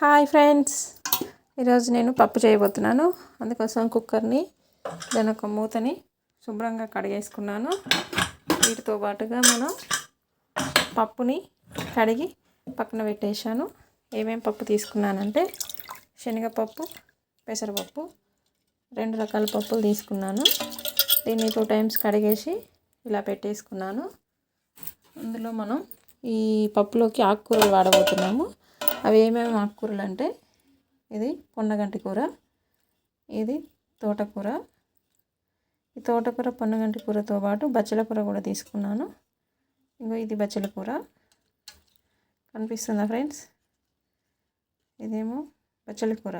Hi friends. ఈరోజు నేను పప్పు చేయబోతున్నాను. అందుకోసం కుక్కర్ని దాని ఒక మూతని శుభ్రంగా కడిగేసుకున్నాను. వీటితో పాటుగా మనం పప్పుని కడిగి పక్కన పెట్టేశాను. ఏమేం పప్పు తీసుకున్నానంటే శనగపప్పు పెసరపప్పు రెండు రకాల పప్పులు తీసుకున్నాను. దీన్ని టూ టైమ్స్ కడిగేసి ఇలా పెట్టేసుకున్నాను. అందులో మనం ఈ పప్పులోకి ఆకుకూరలు వాడబోతున్నాము. అవి ఏమేమి ఆకుకూరలు అంటే ఇది పొన్నగంటి కూర ఇది తోటకూర. ఈ తోటకూర పొన్నగంటి కూరతో పాటు బచ్చల కూర కూడా తీసుకున్నాను. ఇంకో ఇది బచ్చల కూర. కనిపిస్తుందా ఫ్రెండ్స్? ఇదేమో బచ్చల కూర.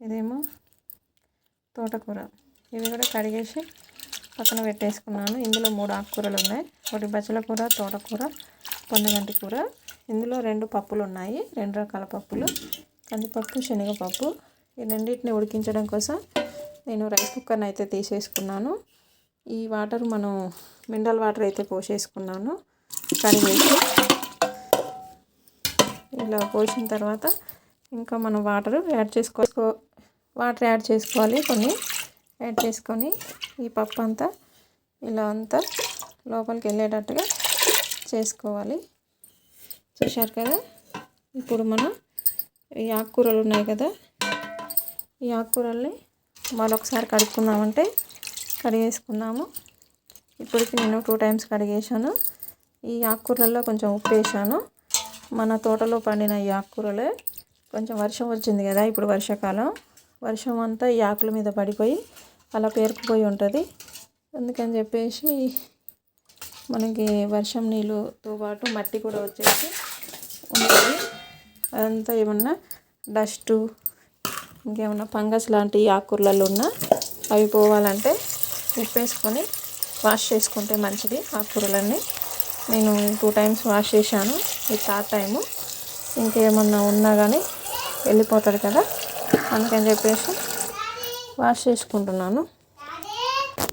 ఇదేమో తోటకూర. ఇవి కూడా కడిగేసి పక్కన పెట్టేసుకున్నాను. ఇందులో మూడు ఆకుకూరలు ఉన్నాయి. ఒకటి బచ్చల కూర తోటకూర పొన్నగంటి కూర. ఇందులో రెండు పప్పులు ఉన్నాయి. రెండు రకాల పప్పులు. కందిపప్పు శనగపప్పు. ఈ రెండింటిని ఉడికించడం కోసం నేను రైస్ కుక్కర్ని అయితే తీసేసుకున్నాను. ఈ వాటర్ మనం మినరల్ వాటర్ అయితే పోసేసుకున్నాను. కడిగేసి ఇలా పోసిన తర్వాత ఇంకా మనం వాటర్ యాడ్ చేసుకో వాటర్ యాడ్ చేసుకోవాలి కొన్ని. యాడ్ చేసుకొని ఈ పప్పు అంతా ఇలా అంతా లోపలికి వెళ్ళేటట్టుగా చేసుకోవాలి. చూశారు కదా? ఇప్పుడు మనం ఈ ఆకుకూరలు ఉన్నాయి కదా? ఈ ఆకుకూరల్ని మరొకసారి కడుక్కుందామంటే కడిగేసుకుందాము ఇప్పటికి నేను టూ టైమ్స్ కడిగేసాను ఈ ఆకుకూరల్లో కొంచెం ఉప్పు వేసాను. మన తోటలో పండిన ఈ ఆకుకూరలే కొంచెం వర్షం వచ్చింది కదా ఇప్పుడు వర్షాకాలం. వర్షం అంతా ఈ ఆకుల మీద పడిపోయి అలా పేరుకుపోయి ఉంటుంది. అందుకని చెప్పేసి మనకి వర్షం నీళ్ళతో పాటు మట్టి కూడా వచ్చేసి ఉంటుంది. అదంతా ఏమన్నా డస్టు ఇంకేమన్నా ఫంగస్ లాంటి ఆకుకూరలలో ఉన్న అవి పోవాలంటే ఉప్పు వేసుకొని వాష్ చేసుకుంటే మంచిది ఆకుకూరలన్నీ. నేను టూ టైమ్స్ వాష్ చేశాను ఈ థర్డ్ టైము. ఇంకేమన్నా ఉన్నా కానీ వెళ్ళిపోతుంది కదా అందుకని చెప్పేసి వాష్ చేసుకుంటున్నాను.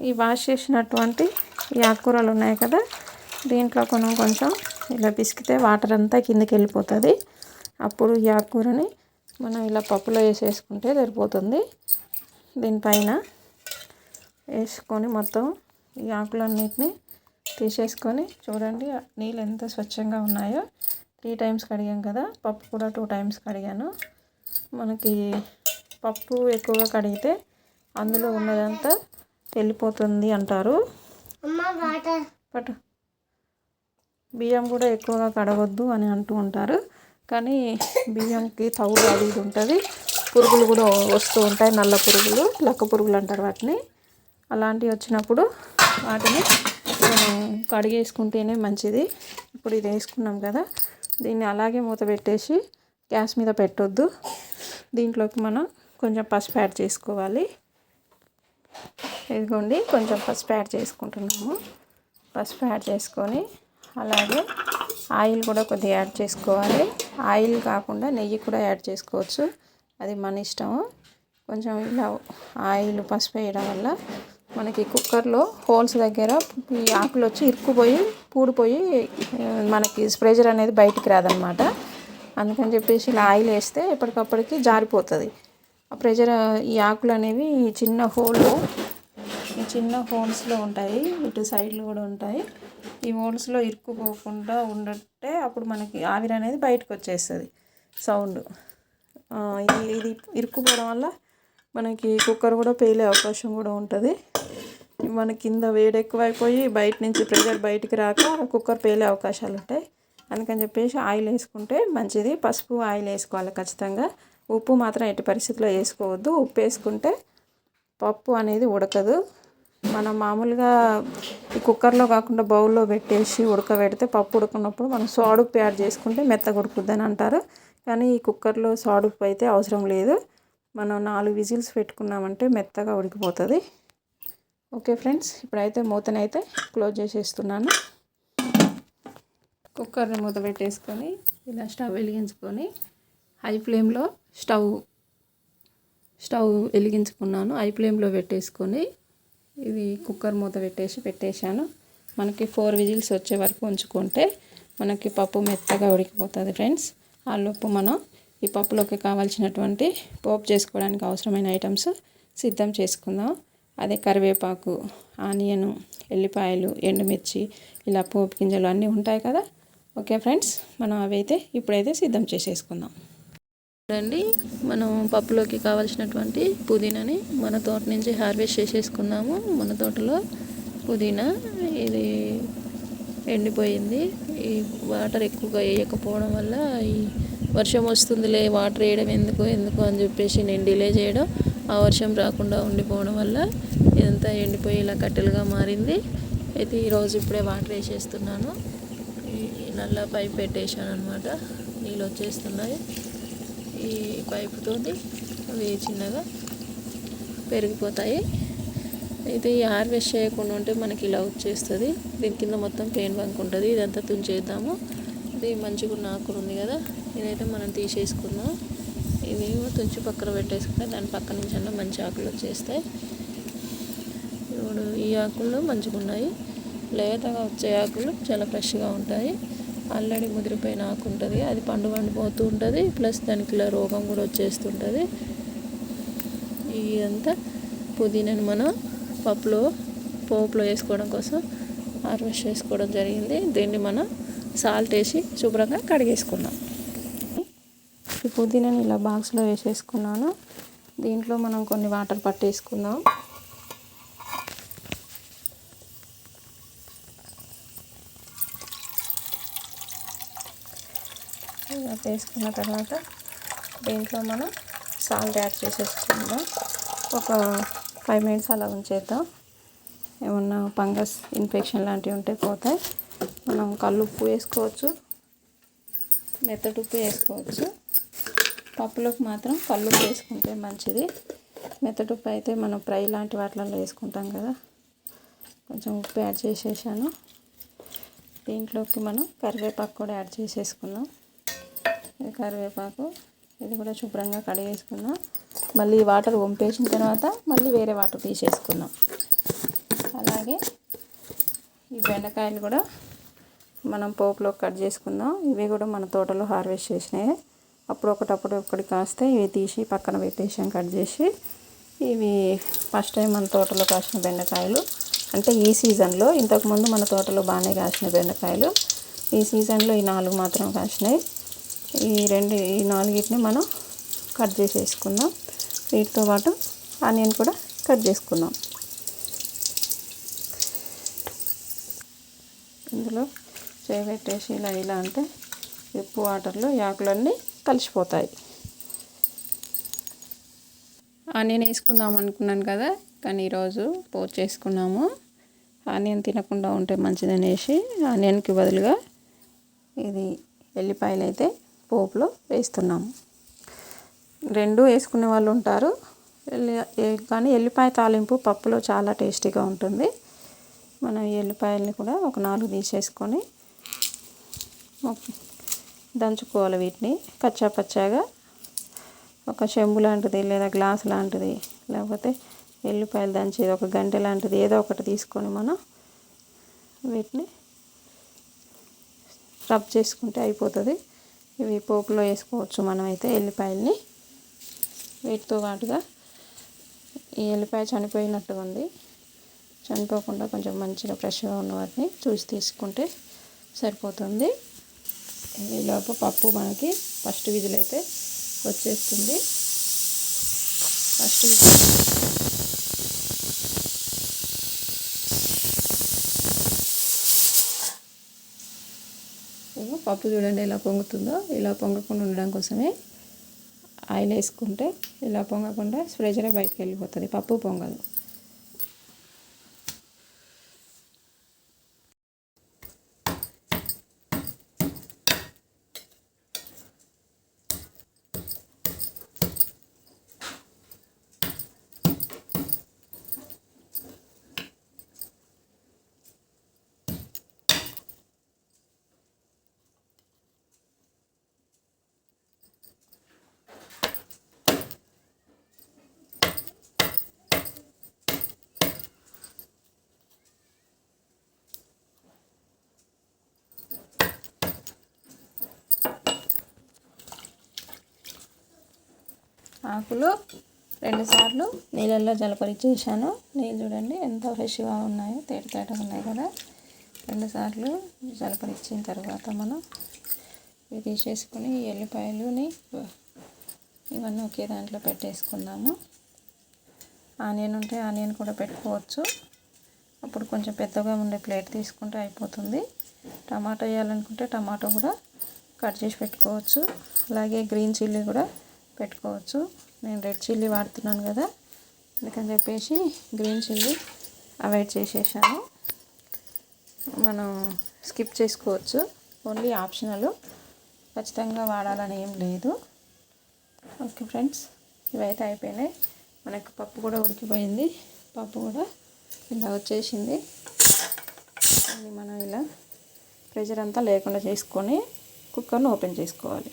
ఈ వాష్ చేసినటువంటి ఈ ఆకుకూరలు ఉన్నాయి కదా దీంట్లో మనం కొంచెం ఇలా పిసికితే వాటర్ అంతా కిందకి వెళ్ళిపోతుంది. అప్పుడు ఈ ఆకుకూరని మనం ఇలా పప్పులో వేసేసుకుంటే సరిపోతుంది. దీనిపైన వేసుకొని మొత్తం ఈ ఆకులన్నిటిని తీసేసుకొని చూడండి నీళ్ళు ఎంత స్వచ్ఛంగా ఉన్నాయో. త్రీ టైమ్స్ కడిగాం కదా పప్పు కూడా టూ టైమ్స్ కడిగాను. మనకి పప్పు ఎక్కువగా కడిగితే అందులో ఉన్నదంతా వెళ్ళిపోతుంది అంటారు. బట్ బియ్యం కూడా ఎక్కువగా కడగొద్దు అని అంటూ ఉంటారు. కానీ బియ్యంకి తవుడు అది ఇది ఉంటుంది. పురుగులు కూడా వస్తూ ఉంటాయి నల్ల పురుగులు లక్క పురుగులు అంటారు వాటిని. అలాంటివి వచ్చినప్పుడు వాటిని మనం కడిగేసుకుంటేనే మంచిది. ఇప్పుడు ఇది వేసుకున్నాం కదా దీన్ని అలాగే మూత పెట్టేసి గ్యాస్ మీద పెట్టొద్దు. దీంట్లోకి మనం కొంచెం పసుపు యాడ్ చేసుకోవాలి. ఇదిగోండి కొంచెం పసుపు యాడ్ చేసుకుంటున్నాము. పసుపు యాడ్ చేసుకొని అలాగే ఆయిల్ కూడా కొద్దిగా యాడ్ చేసుకోవాలి. ఆయిల్ కాకుండా నెయ్యి కూడా యాడ్ చేసుకోవచ్చు. అది మన ఇష్టము. కొంచెం ఇలా ఆయిల్ పసుపు వేయడం వల్ల మనకి కుక్కర్లో హోల్స్ దగ్గర ఈ ఆకులు వచ్చి ఇరుక్కుపోయి పూడిపోయి మనకి ప్రెషర్ అనేది బయటికి రాదనమాట అందుకని చెప్పేసి ఇలా ఆయిల్ వేస్తే ఎప్పటికప్పటికి జారిపోతుంది. ఆ ప్రెజర్ ఈ ఆకులు అనేవి చిన్న హోల్లో చిన్న హోల్స్లో ఉంటాయి. ఇటు సైడ్లు కూడా ఉంటాయి. ఈ హోల్స్లో ఇరుక్కుపోకుండా ఉండటే అప్పుడు మనకి ఆవిరి అనేది బయటకు వచ్చేస్తుంది. సౌండ్. ఇది ఇది ఇరుక్కుపోవడం వల్ల మనకి కుక్కర్ కూడా పేలే అవకాశం కూడా ఉంటుంది. మన కింద వేడి ఎక్కువైపోయి బయట నుంచి ప్రెషర్ బయటికి రాక కుక్కర్ పేలే అవకాశాలు ఉంటాయి. అందుకని చెప్పేసి ఆయిల్ వేసుకుంటే మంచిది. పసుపు ఆయిల్ వేసుకోవాలి ఖచ్చితంగా. ఉప్పు మాత్రం ఎట్టి పరిస్థితుల్లో వేసుకోవద్దు. ఉప్పు వేసుకుంటే పప్పు అనేది ఉడకదు. మనం మామూలుగా ఈ కుక్కర్లో కాకుండా బౌల్లో పెట్టేసి ఉడకబెడితే పప్పు ఉడకనప్పుడు మనం సాడుప్పు యాడ్ చేసుకుంటే మెత్తగా ఉడుకుద్దని అంటారు. కానీ ఈ కుక్కర్లో సాడుప్పు అయితే అవసరం లేదు. మనం నాలుగు విజిల్స్ పెట్టుకున్నామంటే మెత్తగా ఉడికిపోతుంది. ఓకే ఫ్రెండ్స్ ఇప్పుడైతే మూతనైతే క్లోజ్ చేసేస్తున్నాను. కుక్కర్ని మూత పెట్టేసుకొని ఇలా స్టవ్ వెలిగించుకొని హై ఫ్లేమ్లో స్టవ్ స్టవ్ వెలిగించుకున్నాను. హై ఫ్లేమ్లో పెట్టేసుకొని ఇది కుక్కర్ మూత పెట్టేసి పెట్టేశాను. మనకి ఫోర్ విజిల్స్ వచ్చే వరకు ఉంచుకుంటే మనకి పప్పు మెత్తగా ఉడికిపోతుంది ఫ్రెండ్స్. ఆ లోపు మనం ఈ పప్పులోకి కావాల్సినటువంటి పోపు చేసుకోవడానికి అవసరమైన ఐటమ్స్ సిద్ధం చేసుకుందాం. అదే కరివేపాకు ఆనియను ఎల్లిపాయలు ఎండుమిర్చి ఇలా పోపు గింజలు అన్నీ ఉంటాయి కదా. ఓకే ఫ్రెండ్స్ మనం అవైతే ఇప్పుడైతే సిద్ధం చేసేసుకుందాం. చూడండి మనం పప్పులోకి కావాల్సినటువంటి పుదీనాని మన తోట నుంచి హార్వెస్ట్ చేసేసుకున్నాము. మన తోటలో పుదీనా ఇది ఎండిపోయింది. ఈ వాటర్ ఎక్కువగా వేయకపోవడం వల్ల ఈ వర్షం వస్తుందిలే వాటర్ వేయడం ఎందుకు ఎందుకు అని చెప్పేసి నేను డిలే చేయడం ఆ వర్షం రాకుండా ఉండిపోవడం వల్ల ఇదంతా ఎండిపోయి ఇలా కట్టెలుగా మారింది. అయితే ఈరోజు ఇప్పుడే వాటర్ వేసేస్తున్నాను. నల్ల పైప్ పెట్టేశాను అనమాట నీళ్ళు వచ్చేస్తున్నాయి. ఈ పైపుతో అవి చిన్నగా పెరిగిపోతాయి. అయితే ఈ హార్వెస్ట్ చేయకుండా ఉంటే మనకి ఇలా వచ్చేస్తుంది. దీని కింద మొత్తం పెయిన్ బంక్ ఉంటుంది. ఇదంతా తుంచేద్దాము. ఇది మంచిగా ఉన్న ఆకులు ఉంది కదా. ఇదైతే మనం తీసేసుకుందాం. ఇదేమో తుంచి పక్కన పెట్టేసుకుంటే దాని పక్క నుంచి అన్న మంచి ఆకులు వచ్చేస్తాయి. ఇప్పుడు ఈ ఆకులు మంచిగా ఉన్నాయి లేతగా వచ్చే ఆకులు చాలా ఫ్రెష్గా ఉంటాయి. ఆల్రెడీ ముదిరిపోయిన ఆకు ఉంటుంది అది పండు పండిపోతూ ఉంటుంది. ప్లస్ దానికి ఇలా రోగం కూడా వచ్చేస్తుంటుంది. ఇదంతా పుదీనాని మనం పప్పులో పోపులో వేసుకోవడం కోసం హార్వెస్ట్ చేసుకోవడం జరిగింది. దీన్ని మనం సాల్ట్ వేసి శుభ్రంగా కడిగేసుకున్నాం. ఈ పుదీనాని ఇలా బాక్స్లో వేసేసుకున్నాను. దీంట్లో మనం కొన్ని వాటర్ పట్టేసుకుందాం ఇలా వేసుకున్న తర్వాత దీంట్లో మనం సాల్ట్ యాడ్ చేసేసుకుందాం. ఒక ఫైవ్ మినిట్స్ అలా ఉంచేద్దాం. ఏమన్నా ఫంగస్ ఇన్ఫెక్షన్ లాంటివి ఉంటే పోతాయి. మనం కల్లుప్పు వేసుకోవచ్చు మెత్తటి ఉప్పు వేసుకోవచ్చు. పప్పులోకి మాత్రం కల్లుప్పు వేసుకుంటే మంచిది. మెత్తటి ఉప్పు అయితే మనం ఫ్రై లాంటి వాటిలో వేసుకుంటాం కదా. కొంచెం ఉప్పు యాడ్ చేసేసాను. దీంట్లోకి మనం కరివేపాకు కూడా యాడ్ చేసేసుకుందాం. కరివేపాకు ఇది కూడా శుభ్రంగా కడిగేసుకున్నాం. మళ్ళీ వాటర్ వంపేసిన తర్వాత మళ్ళీ వేరే వాటర్ తీసేసుకుందాం. అలాగే ఈ బెండకాయలు కూడా మనం పోపులో కట్ చేసుకుందాం ఇవి కూడా మన తోటలో హార్వెస్ట్ చేసినాయి. అప్పుడు ఒకటప్పుడు ఒకటి కాస్తే ఇవి తీసి పక్కన పెట్టేసాం కట్ చేసి. ఇవి ఫస్ట్ టైం మన తోటలో కాసిన బెండకాయలు. అంటే ఈ సీజన్లో ఇంతకుముందు మన తోటలో బాగానే కాసిన బెండకాయలు. ఈ సీజన్లో ఈ నాలుగు మాత్రం కాసినాయి. ఈ రెండు ఈ నాలుగిటిని మనం కట్ చేసేసుకుందాం. వీటితో పాటు ఆనియన్ కూడా కట్ చేసుకుందాం. ఇందులో చేపెట్టేసి ఇలా ఇలా అంటే ఉప్పు వాటర్లో యాకులన్నీ కలిసిపోతాయి. ఆనియన్ వేసుకుందాం అనుకున్నాను కదా కానీ ఈరోజు పోచ్ చేసుకున్నాము. ఆనియన్ తినకుండా ఉంటే మంచిదనేసి ఆనియన్కి బదులుగా ఇది ఎల్లిపాయలు అయితే పోపులో వేస్తున్నాము. రెండు వేసుకునే వాళ్ళు ఉంటారు. కానీ ఎల్లిపాయ తాలింపు పప్పులో చాలా టేస్టీగా ఉంటుంది. మనం ఎల్లిపాయల్ని ఎల్లిపాయలని కూడా ఒక నాలుగు తీసేసుకొని దంచుకోవాలి వీటిని. కచ్చా పచ్చాగా ఒక చెంబు లాంటిది లేదా గ్లాస్ లాంటిది. లేకపోతే ఎల్లిపాయలు దంచేది ఒక గంటె లాంటిది ఏదో ఒకటి తీసుకొని మనం వీటిని రబ్ చేసుకుంటే అయిపోతుంది. ఇవి పోపులో వేసుకోవచ్చు మనమైతే ఎల్లిపాయల్ని. వీటితో పాటుగా ఈ ఎల్లిపాయ చనిపోయినట్టుగా ఉంది చనిపోకుండా కొంచెం మంచిగా ఫ్రెష్గా ఉన్న వాటిని చూసి తీసుకుంటే సరిపోతుంది. ఈలోపు పప్పు మనకి ఫస్ట్ విధులు అయితే వచ్చేస్తుంది. ఫస్ట్ విజిల్ పప్పు చూడండి ఎలా పొంగుతుందో ఇలా పొంగకుండా ఉండడం కోసమే ఆయిల్ వేసుకుంటే ఇలా పొంగకుండా ప్రెషరే బయటకు వెళ్ళిపోతుంది. పప్పు పొంగదు. ఆకులు రెండుసార్లు నీళ్ళల్లో జలపరిచేసాను నీళ్ళు చూడండి ఎంత ఫ్రెష్గా ఉన్నాయో తేట ఉన్నాయి కదా. రెండుసార్లు జలపరిచిన తర్వాత మనం ఇవి తీసేసుకుని ఎల్లిపాయలుని ఇవన్నీ ఒకే దాంట్లో పెట్టేసుకుందాము. ఆనియన్ ఉంటే ఆనియన్ కూడా పెట్టుకోవచ్చు. అప్పుడు కొంచెం పెద్దగా ఉండే ప్లేట్ తీసుకుంటే అయిపోతుంది. టమాటో వేయాలనుకుంటే టమాటో కూడా కట్ చేసి పెట్టుకోవచ్చు. అలాగే గ్రీన్ చిల్లీ కూడా పెట్టుకోవచ్చు. నేను రెడ్ చిల్లీ వాడుతున్నాను కదా అందుకని చెప్పేసి గ్రీన్ చిల్లీ అవాయిడ్ చేసేసాను. మనం స్కిప్ చేసుకోవచ్చు ఓన్లీ ఆప్షనల్. ఖచ్చితంగా వాడాలని ఏం లేదు. ఓకే ఫ్రెండ్స్ ఇవైతే అయిపోయినాయి. మనకు పప్పు కూడా ఉడికిపోయింది. పప్పు కూడా ఇలా వచ్చేసింది. మనం ఇలా ప్రెషర్ అంతా లేకుండా చేసుకొని కుక్కర్ను ఓపెన్ చేసుకోవాలి.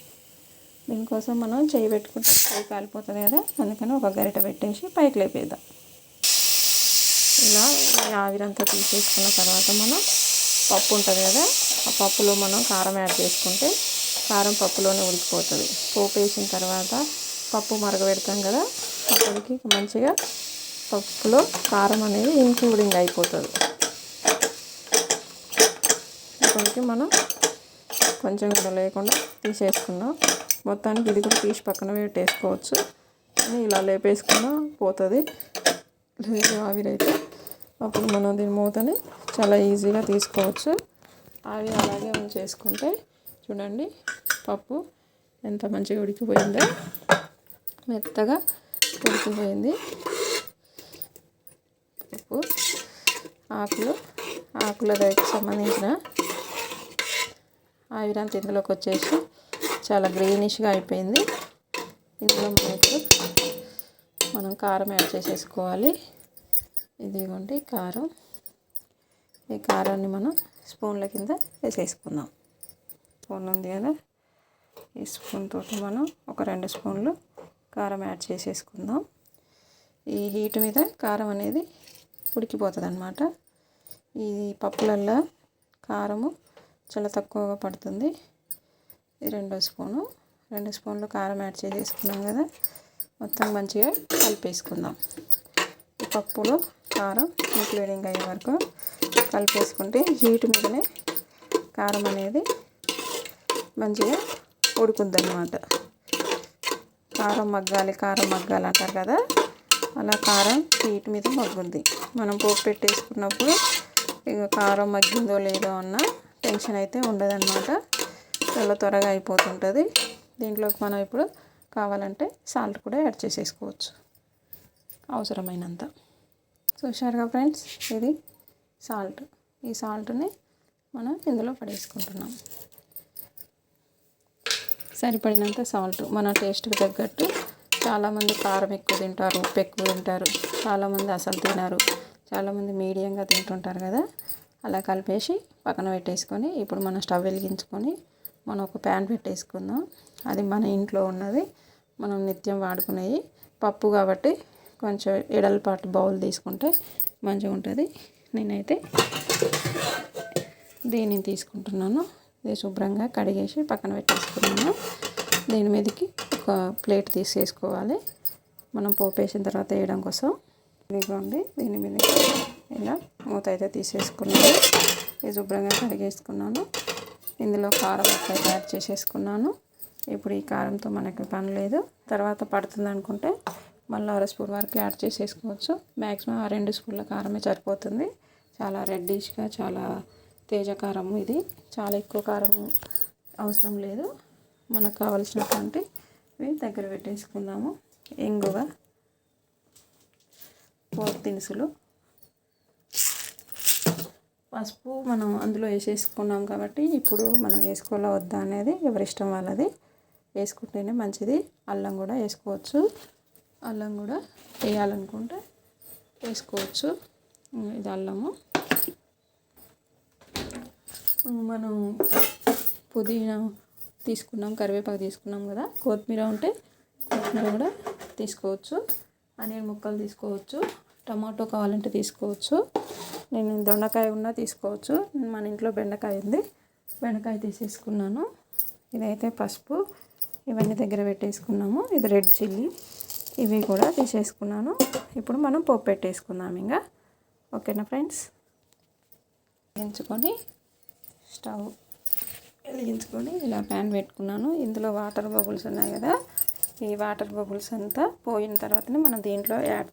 దీనికోసం మనం చేయి పెట్టుకుంటే చేయి కాలిపోతుంది కదా అందుకని ఒక గరిట పెట్టేసి పైకి లేపేద్దాం. ఇలా ఆవిరంతా తీసేసుకున్న తర్వాత మనం పప్పు ఉంటుంది కదా ఆ పప్పులో మనం కారం యాడ్ చేసుకుంటే కారం పప్పులోనే ఉడికిపోతుంది. పోపు వేసిన తర్వాత పప్పు మరగబెడతాం కదా అప్పటికి మంచిగా పప్పులో కారం అనేది ఇంక్లూడింగ్ అయిపోతుంది. అప్పటికి మనం కొంచెం కూడా లేకుండా తీసేసుకున్నాం. మొత్తానికి ఇది కూడా తీసి పక్కన పెట్టేసుకోవచ్చు. ఇలా లేపేసుకున్నా పోతుంది. లేదు ఆవిరైతే అప్పుడు మనం దీని మూతని చాలా ఈజీగా తీసుకోవచ్చు. అవి అలాగే ఉంచేసుకుంటే చూడండి పప్పు ఎంత మంచిగా ఉడికిపోయిందో మెత్తగా ఉడికిపోయింది. పప్పు ఆకులు ఆకుల దగ్గరికి సంబంధించిన ఆవిరంతా ఇందులోకి వచ్చేసి చాలా గ్రీనిష్గా అయిపోయింది. ఇందులో మనకు మనం కారం యాడ్ చేసేసుకోవాలి. ఇదిగోండి కారం. ఈ కారాన్ని మనం స్పూన్ల కింద వేసేసుకుందాం. స్పూన్ ఉంది కదా. ఈ స్పూన్ తోటి మనం ఒక రెండు స్పూన్లు కారం యాడ్ చేసేసుకుందాం. ఈ హీట్ మీద కారం అనేది ఉడికిపోతుంది అనమాట ఈ పప్పులల్లో కారము చాలా తక్కువగా పడుతుంది. రెండో స్పూను. రెండు స్పూన్లు కారం యాడ్ చేసేసుకున్నాం కదా. మొత్తం మంచిగా కలిపేసుకుందాం. ఈ పప్పులో కారం ఇంక్లూడింగ్ అయ్యే వరకు కలిపేసుకుంటే హీట్ మీదనే కారం అనేది మంచిగా ఉడుకుద్ది కారం మగ్గాలి కారం మగ్గాలి అంటారు కదా. అలా కారం హీట్ మీద మగ్గుద్ది. మనం పోపు పెట్టేసుకున్నప్పుడు ఇక కారం మగ్గిందో లేదో అన్న టెన్షన్ అయితే ఉండదన్నమాట. చాలా త్వరగా అయిపోతుంటుంది. దీంట్లోకి మనం ఇప్పుడు కావాలంటే సాల్ట్ కూడా యాడ్ చేసేసుకోవచ్చు. అవసరమైనంత. చూశారుగా ఫ్రెండ్స్? ఇది సాల్ట్. ఈ సాల్ట్ని మనం ఇందులో పడేసుకుంటున్నాం. సరిపడినంత సాల్ట్. మన టేస్ట్కి తగ్గట్టు చాలామంది కారం ఎక్కువ తింటారు ఉప్పు ఎక్కువ తింటారు చాలామంది అసలు తినరు చాలామంది మీడియంగా తింటుంటారు కదా? అలా కలిపేసి పక్కన పెట్టేసుకొని ఇప్పుడు మనం స్టవ్ వెలిగించుకొని మనం ఒక ప్యాన్ పెట్టేసుకుందాం. అది మన ఇంట్లో ఉన్నది. మనం నిత్యం వాడుకునేవి పప్పు కాబట్టి కొంచెం ఎడల్పాటు బౌల్ తీసుకుంటే మంచిగా ఉంటుంది. నేనైతే దీనిని తీసుకుంటున్నాను. ఇది శుభ్రంగా కడిగేసి పక్కన పెట్టేసుకున్నాను. దీని మీదకి ఒక ప్లేట్ తీసేసుకోవాలి. మనం పోపు వేసిన తర్వాత వేయడం కోసం. ఇదిగోండి దీని మీద ఇలా మూత అయితే తీసేసుకున్నాను. ఇది శుభ్రంగా కడిగేసుకున్నాను. ఇందులో కారం ఒకసారి యాడ్ చేసేసుకున్నాను. ఇప్పుడు ఈ కారంతో మనకి పని లేదు. తర్వాత పడుతుంది అనుకుంటే మళ్ళీ అర స్పూన్ వరకు యాడ్ చేసేసుకోవచ్చు. మ్యాక్సిమం ఆ రెండు స్పూన్ల కారమే సరిపోతుంది. చాలా రెడ్డిష్గా చాలా తేజ కారం ఇది. చాలా ఎక్కువ కారం అవసరం లేదు. మనకు కావలసినటువంటి దగ్గర పెట్టేసుకుందాము. ఇంగువ పోపు దినుసులు. పసుపు మనం అందులో వేసేసుకున్నాం కాబట్టి ఇప్పుడు మనం వేసుకోవాలా వద్దా అనేది ఎవరిష్టం వాళ్ళది. వేసుకుంటేనే మంచిది. అల్లం కూడా వేసుకోవచ్చు. అల్లం కూడా వేయాలనుకుంటే వేసుకోవచ్చు. ఇది అల్లము. మనం పుదీనా తీసుకున్నాం కరివేపాకు తీసుకున్నాం కదా. కొత్తిమీర ఉంటే కొత్తిమీర కూడా తీసుకోవచ్చు. అనే ముక్కలు తీసుకోవచ్చు. టమాటో కావాలంటే తీసుకోవచ్చు. నేను దొండకాయ ఉన్నా తీసుకోవచ్చు. మన ఇంట్లో బెండకాయ ఉంది. బెండకాయ తీసేసుకున్నాను. ఇదైతే పసుపు. ఇవన్నీ దగ్గర పెట్టేసుకున్నాము. ఇది రెడ్ చిల్లీ. ఇవి కూడా తీసేసుకున్నాను. ఇప్పుడు మనం పోపు పెట్టేసుకుందాం ఇంకా ఓకేనా ఫ్రెండ్స్? వెలిగించుకొని స్టవ్ వెలిగించుకొని ఇలా ప్యాన్ పెట్టుకున్నాను. ఇందులో వాటర్ బబుల్స్ ఉన్నాయి కదా. ఈ వాటర్ బబుల్స్ అంతా పోయిన తర్వాతనే మనం దీంట్లో యాడ్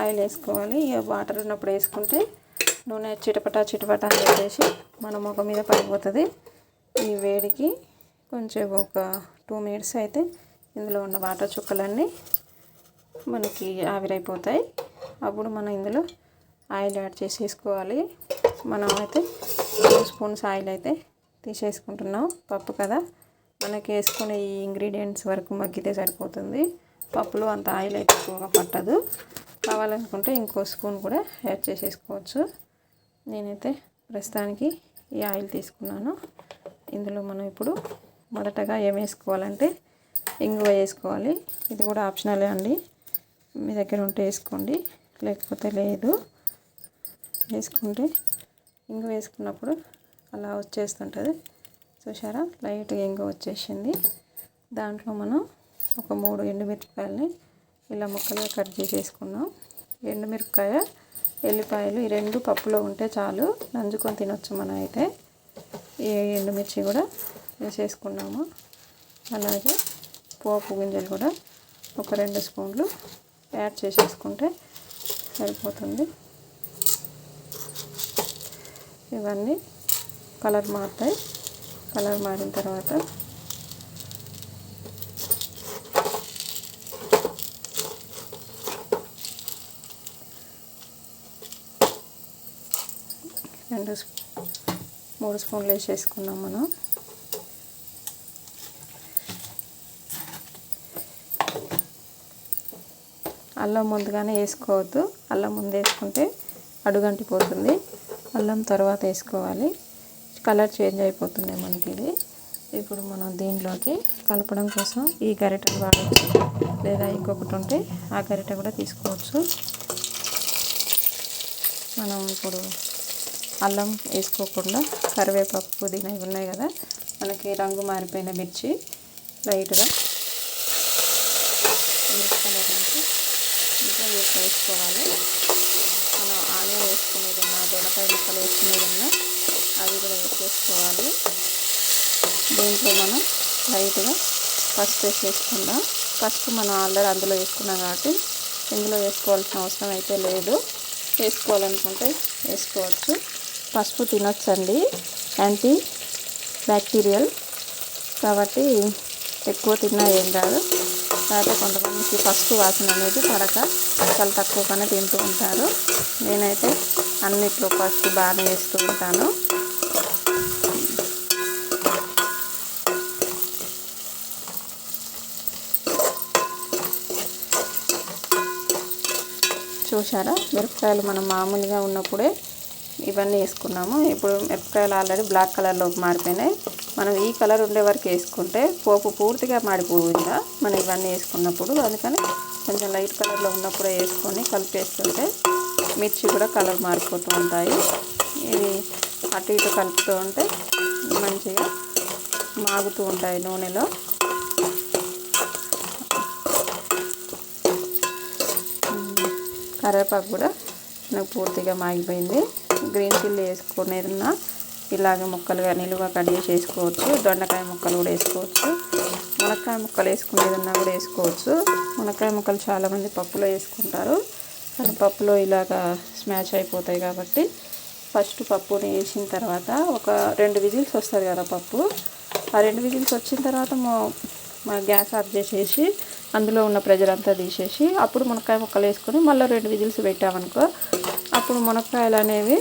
ఆయిల్ వేసుకోవాలి. ఇక వాటర్ ఉన్నప్పుడు వేసుకుంటే నూనె చిటపట చిటపట అని చెప్పేసి మన ముఖం మీద పడిపోతుంది. ఈ వేడికి కొంచెం ఒక టూ మినిట్స్ అయితే ఇందులో ఉన్న వాటర్ చుక్కలన్నీ మనకి ఆవిరైపోతాయి. అప్పుడు మనం ఇందులో ఆయిల్ యాడ్ చేసేసుకోవాలి. మనం అయితే టూ స్పూన్స్ ఆయిల్ అయితే తీసేసుకుంటున్నాం. పప్పు కదా? మనకి వేసుకునే ఈ ఇంగ్రీడియంట్స్ వరకు మగ్గితే సరిపోతుంది. పప్పులో అంత ఆయిల్ అయితే ఎక్కువగా పట్టదు. కావాలనుకుంటే ఇంకో స్పూన్ కూడా యాడ్ చేసేసుకోవచ్చు. నేనైతే ప్రస్తుతానికి ఈ ఆయిల్ తీసుకున్నాను. ఇందులో మనం ఇప్పుడు మొదటగా ఏం వేసుకోవాలంటే ఇంగువ వేసుకోవాలి. ఇది కూడా ఆప్షనలే అండి. మీ దగ్గర ఉంటే వేసుకోండి. లేకపోతే లేదు. వేసుకుంటే ఇంగు వేసుకున్నప్పుడు అలా వచ్చేస్తుంటుంది. చూసారా లైట్గా ఇంగు వచ్చేసింది. దాంట్లో మనం ఒక మూడు ఎండుమిరపకాయలని ఇలా ముక్కలుగా కట్ చేసేసుకున్నాం. ఎండుమిరపకాయ ఎల్లిపాయలు ఈ రెండు పప్పులో ఉంటే చాలు. నంజుకొని తినొచ్చు మనం అయితే. ఈ ఎండుమిర్చి కూడా వేసేసుకున్నాము. అలాగే పోపు గింజలు కూడా ఒక రెండు స్పూన్లు యాడ్ చేసేసుకుంటే సరిపోతుంది. ఇవన్నీ కలర్ మారుతాయి. కలర్ మారిన తర్వాత రెండు మూడు స్పూన్లు వేసేసుకున్నాం మనం. అల్లం ముందుగానే వేసుకోవద్దు. అల్లం ముందు వేసుకుంటే అడుగంటిపోతుంది. అల్లం తర్వాత వేసుకోవాలి. కలర్ చేంజ్ అయిపోతుంది మనకి ఇది. ఇప్పుడు మనం దీంట్లోకి కలపడం కోసం ఈ గరిటె వాడచ్చు. లేదా ఇంకొకటి ఉంటే ఆ గరిటె కూడా తీసుకోవచ్చు. మనం ఇప్పుడు అల్లం వేసుకోకుండా కరివేపాకు పుదీనా ఇవి ఉన్నాయి కదా మనకి రంగు మారిపోయిన మిర్చి లైట్గా కలర్ నుంచి ఇంకా వేసుకోవాలి. మనం ఆనియన్ వేసుకునేదన్నా దొండకాయ ముక్కలు వేసుకునేది ఉన్నా అవి కూడా వేసేసుకోవాలి. దీంట్లో మనం లైట్గా పసుపు వేసేసుకుందాం. పసుపు మనం ఆల్రెడీ అందులో వేసుకున్నాం కాబట్టి ఇందులో వేసుకోవాల్సిన అవసరం అయితే లేదు. వేసుకోవాలనుకుంటే వేసుకోవచ్చు. పసుపు తినొచ్చండి. Anti bacterial. కాబట్టి ఎక్కువ తిన్నా ఏం కాదు. కాకపోతే కొంతమందికి పసుపు వాసన అనేది పడక చాలా తక్కువగానే తింటూ ఉంటారు. నేనైతే అన్నిట్లో పసుపు బాగా వేస్తూ ఉంటాను. చూసారా మిరపకాయలు మనం మామూలుగా ఉన్నప్పుడే ఇవన్నీ వేసుకున్నాము. ఇప్పుడు మిరపకాయలు ఆల్రెడీ బ్లాక్ కలర్లోకి మారిపోయినాయి. మనం ఈ కలర్ ఉండే వరకు వేసుకుంటే పోపు పూర్తిగా మాడిపోయిందా? మనం ఇవన్నీ వేసుకున్నప్పుడు. అందుకని కొంచెం లైట్ కలర్లో ఉన్నప్పుడు వేసుకొని కలిపేస్తుంటే మిర్చి కూడా కలర్ మారిపోతూ ఉంటాయి. ఇవి అటు ఇటు కలుపుతూ ఉంటే మంచిగా మాగుతూ ఉంటాయి నూనెలో. కరివేపాకు కూడా నాకు పూర్తిగా మాగిపోయింది. గ్రీన్ చిల్లీ వేసుకునేదన్నా ఇలాగే ముక్కలుగా నిలువ కట్ చేసి వేసుకోవచ్చు దొండకాయ ముక్కలు కూడా వేసుకోవచ్చు. మునక్కాయ ముక్కలు వేసుకునేదన్నా కూడా వేసుకోవచ్చు. మునక్కాయ ముక్కలు చాలామంది పప్పులో వేసుకుంటారు. కానీ పప్పులో ఇలాగ స్మాష్ అయిపోతాయి కాబట్టి ఫస్ట్ పప్పుని వేసిన తర్వాత ఒక రెండు విజిల్స్ వస్తుంది కదా పప్పు. ఆ రెండు విజిల్స్ వచ్చిన తర్వాత మా గ్యాస్ ఆఫ్ చేసేసి అందులో ఉన్న ప్రెజర్ అంతా తీసేసి అప్పుడు మునక్కాయ ముక్కలు వేసుకొని మళ్ళీ రెండు విజిల్స్ పెట్టామనుకో అప్పుడు మునక్కాయలు అనేవి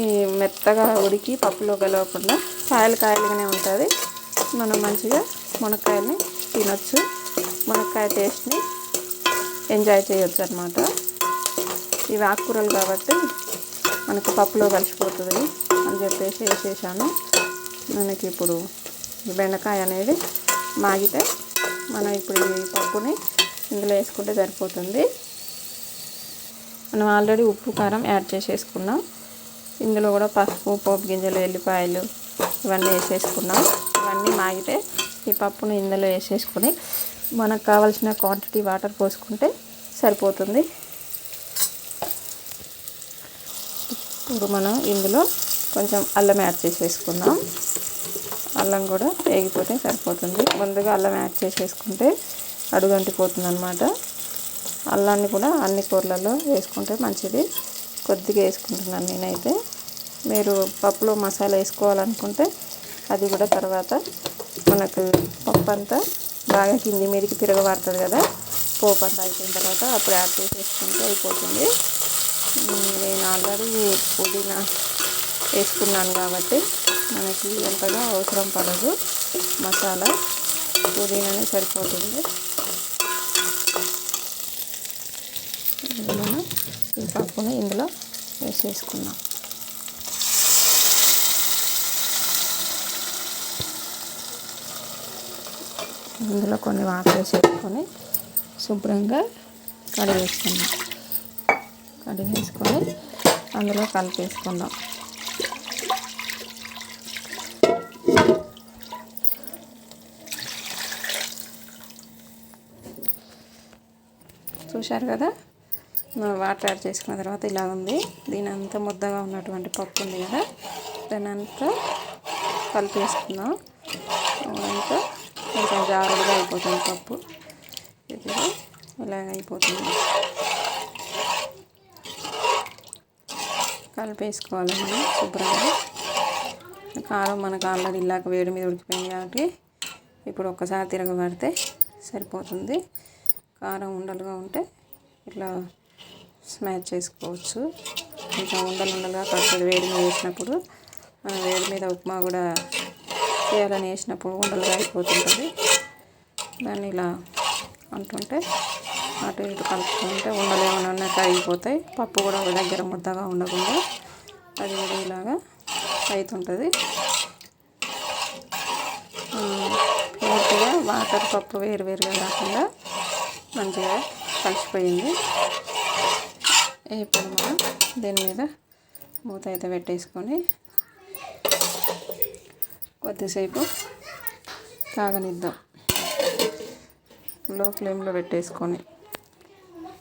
ఈ మెత్తగా ఉడికి పప్పులో కలవకుండా కాయలు కాయలుగానే ఉంటుంది. మనం మంచిగా మునక్కాయని తినొచ్చు. మునక్కాయ టేస్ట్ని ఎంజాయ్ చేయొచ్చు అనమాట ఇవి ఆకుకూరలు కాబట్టి మనకు పప్పులో కలిసిపోతుంది అని చెప్పేసి వేసేసాను. మనకి ఇప్పుడు బెండకాయ అనేది మాగితే మనం ఇప్పుడు ఈ పప్పుని ఇందులో వేసుకుంటే సరిపోతుంది. మనం ఆల్రెడీ ఉప్పు కారం యాడ్ చేసేసుకున్నాం. ఇందులో కూడా పసుపు పోపు గింజలు ఎల్లిపాయలు ఇవన్నీ వేసేసుకున్నాం. ఇవన్నీ మాగితే ఈ పప్పుని ఇందులో వేసేసుకొని మనకు కావాల్సిన క్వాంటిటీ వాటర్ పోసుకుంటే సరిపోతుంది. ఇప్పుడు మనం ఇందులో కొంచెం అల్లం యాడ్ చేసేసుకుందాం. అల్లం కూడా వేగిపోతే సరిపోతుంది. ముందుగా అల్లం యాడ్ చేసేసుకుంటే అడుగంటిపోతుంది అనమాట అల్లాన్ని కూడా అన్ని కూరలలో వేసుకుంటే మంచిది. కొద్దిగా వేసుకుంటున్నాను నేనైతే. మీరు పప్పులో మసాలా వేసుకోవాలనుకుంటే అది కూడా తర్వాత మనకు పప్పు అంతా బాగా కింది మీదకి తిరగబడుతుంది కదా పోపు అంతా అయిపోయిన తర్వాత అప్పుడు యాడ్ చేసేసుకుంటే అయిపోతుంది. నేను ఆల్రెడీ పుదీనా వేసుకున్నాను కాబట్టి మనకి ఎంతగా అవసరం పడదు మసాలా. పుదీనానే సరిపోతుంది. మనం ఈ పప్పుని ఇందులో వేసేసుకున్నాం ఇందులో కొన్ని వాటర్ వేసేసుకొని శుభ్రంగా కడిగేసుకుందాం కడిగేసుకొని అందులో కలిపేసుకుందాం. చూశారు కదా? వాటర్ యాడ్ చేసుకున్న తర్వాత ఇలా ఉంది. దీని అంతా ముద్దగా ఉన్నటువంటి పప్పు ఉంది కదా. దాని అంతా కలిపేసుకుందాం. అంతా కొంచెం జారుడుగా అయిపోతుంది పప్పు. ఇది ఇలాగ అయిపోతుంది. కలిపేసుకోవాలి మనం శుభ్రంగా. కారం మనకు ఆల్రెడీ ఇలాగ వేడి మీద ఉడికిపోయింది కాబట్టి ఇప్పుడు ఒక్కసారి తిరగబడితే సరిపోతుంది. కారం ఉండలుగా ఉంటే ఇట్లా స్మాష్ చేసుకోవచ్చు. కొంచెం ఉండలు ఉండలుగా కడుతుంది వేడి మీద వేసినప్పుడు మనం వేడి మీద ఉప్మా కూడా చేయాలని వేసినప్పుడు ఉండలుగా అయిపోతుంటుంది. దాన్ని ఇలా అంటుంటే అటు ఇటు కలుపుకుంటే ఉండలు ఏమైనా ఉన్నా కరిగిపోతాయి పప్పు కూడా ఒక దగ్గర ముద్దగా ఉండకుండా అది కూడా ఇలాగా అవుతుంటుంది పూర్తిగా వాటర్ పప్పు వేరు వేరుగా కాకుండా మంచిగా కలిసిపోయింది. ఇప్పుడు మనం దీని మీద మూత అయితే పెట్టేసుకొని కొద్దిసేపు తాగనిద్దాం. లో ఫ్లేమ్లో పెట్టేసుకొని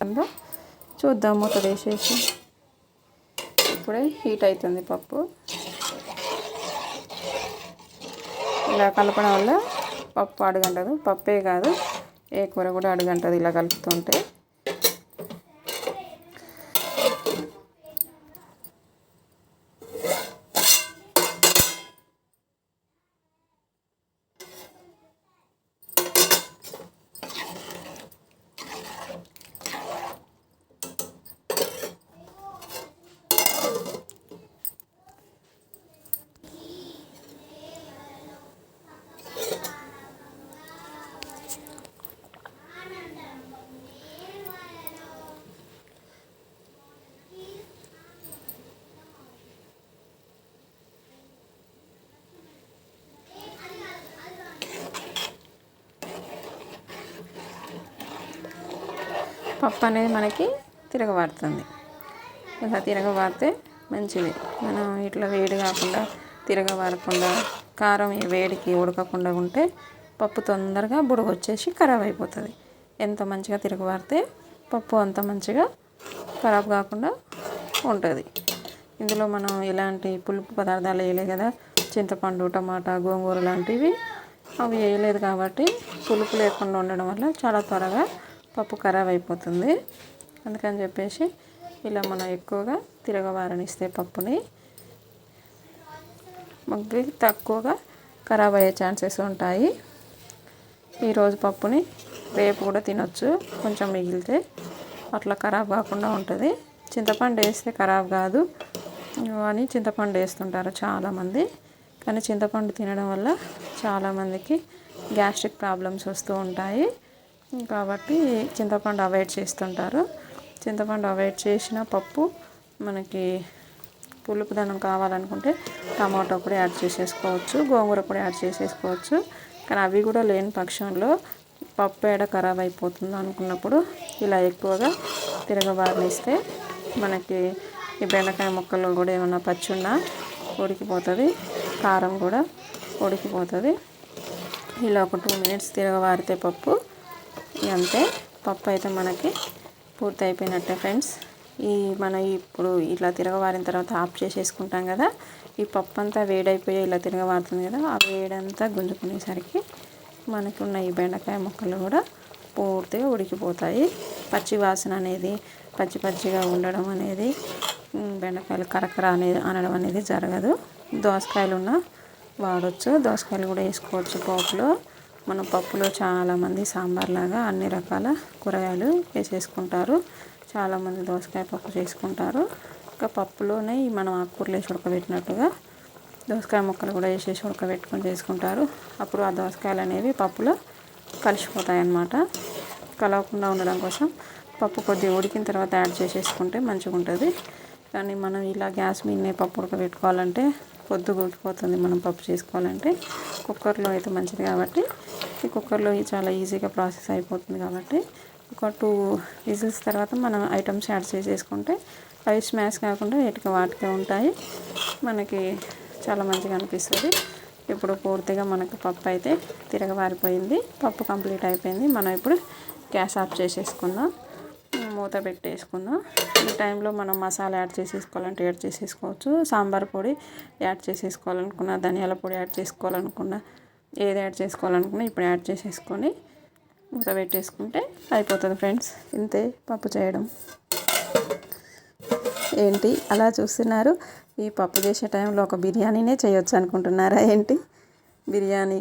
అందులో చూద్దాం మూత వేసేసి ఇప్పుడే హీట్ అవుతుంది పప్పు. ఇలా కలపడం వల్ల పప్పు అడుగంటదు. పప్పే కాదు ఏ కూర కూడా అడుగంటది ఇలా కలుపుతుంటే. పప్పు అనేది మనకి తిరగబడుతుంది ఇలా తిరగబారితే మంచిది. మనం ఇట్లా వేడి కాకుండా తిరగబారకుండా కారం వేడికి ఉడకకుండా ఉంటే పప్పు తొందరగా బుడగొచ్చేసి ఖరాబ్ అయిపోతుంది. ఎంత మంచిగా తిరగబారితే పప్పు అంత మంచిగా ఖరాబ్ కాకుండా ఉంటుంది. ఇందులో మనం ఎలాంటి పులుపు పదార్థాలు వేయలేదు కదా? చింతపండు టమాటా గోంగూర లాంటివి. అవి వేయలేదు కాబట్టి పులుపు లేకుండా ఉండడం వల్ల చాలా త్వరగా పప్పు ఖరాబ్ అయిపోతుంది. అందుకని చెప్పేసి ఇలా మనం ఎక్కువగా తిరగవారనిస్తే పప్పుని మగ్గి తక్కువగా ఖరాబ్ అయ్యే ఛాన్సెస్ ఉంటాయి. ఈరోజు పప్పుని రేపు కూడా తినొచ్చు. కొంచెం మిగిలితే అట్లా ఖరాబ్ కాకుండా ఉంటుంది. చింతపండు వేస్తే ఖరాబ్ కాదు అని చింతపండు వేస్తుంటారు చాలామంది. కానీ చింతపండు తినడం వల్ల చాలామందికి గ్యాస్ట్రిక్ ప్రాబ్లమ్స్ వస్తూ ఉంటాయి. కాబట్టి చింతపండు అవాయిడ్ చేస్తుంటారు. చింతపండు అవాయిడ్ చేసిన పప్పు మనకి పులుపుదనం కావాలనుకుంటే టమాటో కూడా యాడ్ చేసేసుకోవచ్చు గోంగూర కూడా యాడ్ చేసేసుకోవచ్చు. కానీ అవి కూడా లేని పక్షంలో పప్పు ఏడ ఖరాబ్ అయిపోతుంది అనుకున్నప్పుడు ఇలా ఎక్కువగా తిరగబారనిస్తే మనకి ఈ బెండకాయ ముక్కల్లో కూడా ఏమన్నా పచ్చున్నా ఉడికిపోతుంది కారం కూడా ఉడికిపోతుంది. ఇలా ఒక టూ మినిట్స్ తిరగబారితే పప్పు అంతే. పప్పు అయితే మనకి పూర్తి అయిపోయినట్టే ఫ్రెండ్స్. ఈ మనం ఇప్పుడు ఇట్లా తిరగవారిన తర్వాత ఆఫ్ చేసేసుకుంటాం కదా ఈ పప్పు అంతా వేడైపోయి ఇలా తిరగవారుతుంది కదా ఆ వేడంతా గుంజుకునేసరికి మనకు ఉన్న ఈ బెండకాయ ముక్కలు కూడా పూర్తిగా ఉడికిపోతాయి. పచ్చి వాసన అనేది పచ్చి పచ్చిగా ఉండడం అనేది బెండకాయలు కరకర అనేది అనడం అనేది జరగదు. దోసకాయలు ఉన్న వాడచ్చు. దోసకాయలు కూడా వేసుకోవచ్చు పోపులో. మన పప్పులో చాలామంది సాంబార్ లాగా అన్ని రకాల కూరగాయలు వేసేసుకుంటారు. చాలామంది దోసకాయ పప్పు చేసుకుంటారు. ఇంకా పప్పులోనే మనం ఆకుకూరలు వేసి ఉడకబెట్టినట్టుగా దోసకాయ ముక్కలు కూడా వేసేసి ఉడకబెట్టుకొని చేసుకుంటారు. అప్పుడు ఆ దోసకాయలు అనేవి పప్పులో కలిసిపోతాయి అన్నమాట కలవకుండా ఉండడం కోసం పప్పు కొద్దిగా ఉడికిన తర్వాత యాడ్ చేసేసుకుంటే మంచిగా ఉంటుంది కానీ మనం ఇలా గ్యాస్ మీదనే పప్పు ఉడకబెట్టుకోవాలంటే పొద్దుగా ఉడికిపోతుంది మనం పప్పు చేసుకోవాలంటే. కుక్కర్లో అయితే మంచిది కాబట్టి ఈ కుక్కర్లో చాలా ఈజీగా ప్రాసెస్ అయిపోతుంది కాబట్టి ఒక టూ విజిల్స్ తర్వాత మనం ఐటమ్స్ యాడ్ చేసేసుకుంటే అవి స్మాష్ కాకుండా ఎటుక వాటికే ఉంటాయి. మనకి చాలా మంచిగా అనిపిస్తుంది. ఇప్పుడు పూర్తిగా మనకు పప్పు అయితే తిరగవారిపోయింది పప్పు కంప్లీట్ అయిపోయింది. మనం ఇప్పుడు గ్యాస్ ఆఫ్ చేసేసుకుందాం. మూత పెట్టేసుకుందాం. ఈ టైంలో మనం మసాలా యాడ్ చేసేసుకోవాలంటే యాడ్ చేసేసుకోవచ్చు. సాంబార్ పొడి యాడ్ చేసేసుకోవాలనుకున్న ధనియాల పొడి యాడ్ చేసుకోవాలనుకున్న ఏది యాడ్ చేసుకోవాలనుకున్నా ఇప్పుడు యాడ్ చేసేసుకొని మూత పెట్టేసుకుంటే అయిపోతుంది ఫ్రెండ్స్. ఇంతే పప్పు చేయడం. ఏంటి? అలా చూస్తున్నారు. ఈ పప్పు చేసే టైంలో ఒక బిర్యానీనే చేయొచ్చు అనుకుంటున్నారా ఏంటి? బిర్యానీ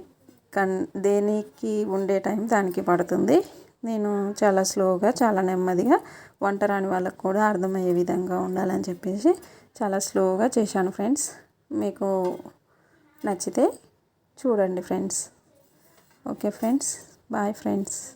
కన్ దేనికి ఉండే టైం దానికి పడుతుంది. నేను చాలా స్లోగా చాలా నెమ్మదిగా వంట రాని వాళ్ళకు కూడా అర్థమయ్యే విధంగా ఉండాలని చెప్పేసి చాలా స్లోగా చేశాను ఫ్రెండ్స్. మీకు నచ్చితే చూడండి friends. Okay friends. Bye friends.